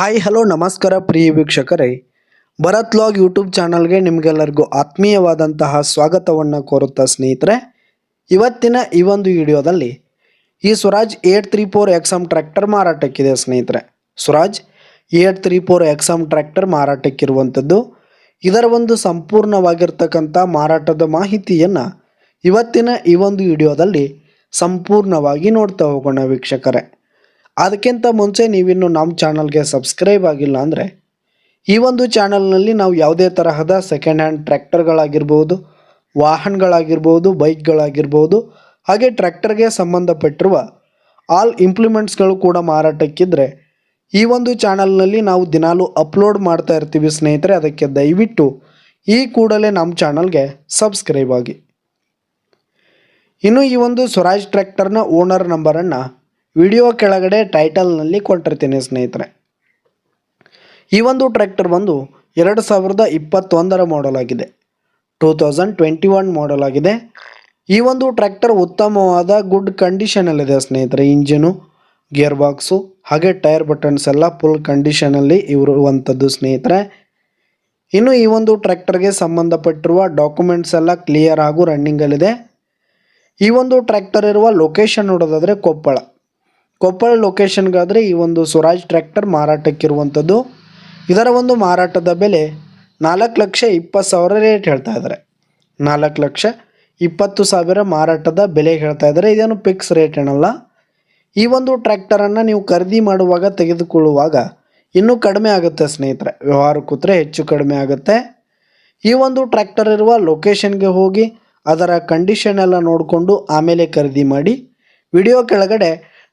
Hi, hello, ನಮಸ್ಕಾರ ಪ್ರಿಯ ವೀಕ್ಷಕರೇ. Bharat log YouTube ಚಾನಲ್ಗೆ ನಿಮಗೆಲ್ಲರಿಗೂ ಆತ್ಮೀಯವಾದಂತಹ ಸ್ವಾಗತವನ್ನು ಕೋರುತ್ತಾ ಸ್ನೇಹಿತರೆ. ಇವತ್ತಿನ ಈ ಒಂದು ವಿಡಿಯೋದಲ್ಲಿ ಈ Swaraj eight three four XM tractor ಮಾರಾಟಕ್ಕಿದೆ ಸ್ನೇಹಿತರೆ. Swaraj eight three four XM tractor ಮಾರಾಟಕ್ಕಿರುವಂಥದ್ದು. ಇದರ ಒಂದು ಸಂಪೂರ್ಣವಾಗಿರ್ತಕ್ಕಂಥ ಮಾರಾಟದ ಮಾಹಿತಿಯನ್ನು ಇವತ್ತಿನ ಈ ಒಂದು ವಿಡಿಯೋದಲ್ಲಿ ಸಂಪೂರ್ಣವಾಗಿ ನೋಡ್ತಾ ಹೋಗೋಣ ವೀಕ್ಷಕರೇ. ಅದಕ್ಕಿಂತ ಮುಂಚೆ ನೀವಿನ್ನು ನಮ್ಮ ಚಾನಲ್ಗೆ ಸಬ್ಸ್ಕ್ರೈಬ್ ಆಗಿಲ್ಲ ಅಂದರೆ ಈ ಒಂದು ಚಾನಲ್ನಲ್ಲಿ ನಾವು ಯಾವುದೇ ತರಹದ ಸೆಕೆಂಡ್ ಹ್ಯಾಂಡ್ ಟ್ರ್ಯಾಕ್ಟರ್ಗಳಾಗಿರ್ಬೋದು, ವಾಹನಗಳಾಗಿರ್ಬೋದು, ಬೈಕ್ಗಳಾಗಿರ್ಬೋದು, ಹಾಗೆ ಟ್ರ್ಯಾಕ್ಟರ್ಗೆ ಸಂಬಂಧಪಟ್ಟಿರುವ ಆಲ್ ಇಂಪ್ಲಿಮೆಂಟ್ಸ್ಗಳು ಕೂಡ ಮಾರಾಟಕ್ಕಿದ್ರೆ ಈ ಒಂದು ಚಾನಲ್ನಲ್ಲಿ ನಾವು ದಿನಾಲೂ ಅಪ್ಲೋಡ್ ಮಾಡ್ತಾ ಇರ್ತೀವಿ ಸ್ನೇಹಿತರೆ. ಅದಕ್ಕೆ ದಯವಿಟ್ಟು ಈ ಕೂಡಲೇ ನಮ್ಮ ಚಾನಲ್ಗೆ ಸಬ್ಸ್ಕ್ರೈಬ್ ಆಗಿ. ಇನ್ನು ಈ ಒಂದು ಸ್ವರಾಜ್ ಟ್ರ್ಯಾಕ್ಟರ್ನ ಓನರ್ ನಂಬರನ್ನು ವಿಡಿಯೋ ಕೆಳಗಡೆ ಟೈಟಲ್ನಲ್ಲಿ ಕೊಟ್ಟಿರ್ತೀನಿ ಸ್ನೇಹಿತರೆ. ಈ ಒಂದು ಟ್ರ್ಯಾಕ್ಟರ್ ಬಂದು ಎರಡು ಸಾವಿರದ ಇಪ್ಪತ್ತೊಂದರ ಮಾಡೆಲ್ ಆಗಿದೆ. Two thousand twenty one model ಆಗಿದೆ. ಈ ಒಂದು ಟ್ರ್ಯಾಕ್ಟರ್ ಉತ್ತಮವಾದ ಗುಡ್ ಕಂಡೀಷನಲ್ಲಿದೆ ಸ್ನೇಹಿತರೆ. ಇಂಜಿನು ಗೇರ್ ಬಾಕ್ಸು ಹಾಗೆ ಟೈರ್ ಬಟನ್ಸ್ ಎಲ್ಲ ಫುಲ್ ಕಂಡೀಷನಲ್ಲಿ ಇರುವಂಥದ್ದು ಸ್ನೇಹಿತರೆ. ಇನ್ನು ಈ ಒಂದು ಟ್ರ್ಯಾಕ್ಟರ್ಗೆ ಸಂಬಂಧಪಟ್ಟಿರುವ ಡಾಕ್ಯುಮೆಂಟ್ಸ್ ಎಲ್ಲ ಕ್ಲಿಯರ್ ಹಾಗೂ ರನ್ನಿಂಗಲ್ಲಿದೆ ಈ ಒಂದು ಟ್ರ್ಯಾಕ್ಟರ್ ಇರುವ ಲೊಕೇಶನ್ ನೋಡೋದಾದರೆ ಕೊಪ್ಪಳ. ಕೊಪ್ಪಳ ಲೊಕೇಶನ್ಗಾದರೆ ಈ ಒಂದು ಸ್ವರಾಜ್ ಟ್ರ್ಯಾಕ್ಟರ್ ಮಾರಾಟಕ್ಕಿರುವಂಥದ್ದು. ಇದರ ಒಂದು ಮಾರಾಟದ ಬೆಲೆ ನಾಲ್ಕು ಲಕ್ಷ ಇಪ್ಪತ್ತು ಸಾವಿರ ರೇಟ್ ಹೇಳ್ತಾ ಇದ್ದಾರೆ. ನಾಲ್ಕು ಲಕ್ಷ ಇಪ್ಪತ್ತು ಸಾವಿರ ಮಾರಾಟದ ಬೆಲೆ ಹೇಳ್ತಾ ಇದ್ದಾರೆ. ಇದೇನು ಫಿಕ್ಸ್ ರೇಟ್ ಏನಲ್ಲ. ಈ ಒಂದು ಟ್ರ್ಯಾಕ್ಟರನ್ನು ನೀವು ಖರೀದಿ ಮಾಡುವಾಗ ತೆಗೆದುಕೊಳ್ಳುವಾಗ ಇನ್ನೂ ಕಡಿಮೆ ಆಗುತ್ತೆ ಸ್ನೇಹಿತರೆ. ವ್ಯವಹಾರ ಕೂತ್ರೆ ಹೆಚ್ಚು ಕಡಿಮೆ ಆಗುತ್ತೆ. ಈ ಒಂದು ಟ್ರ್ಯಾಕ್ಟರ್ ಇರುವ ಲೊಕೇಶನ್ಗೆ ಹೋಗಿ ಅದರ ಕಂಡೀಷನ್ ಎಲ್ಲ ನೋಡಿಕೊಂಡು ಆಮೇಲೆ ಖರೀದಿ ಮಾಡಿ. ವಿಡಿಯೋ ಕೆಳಗಡೆ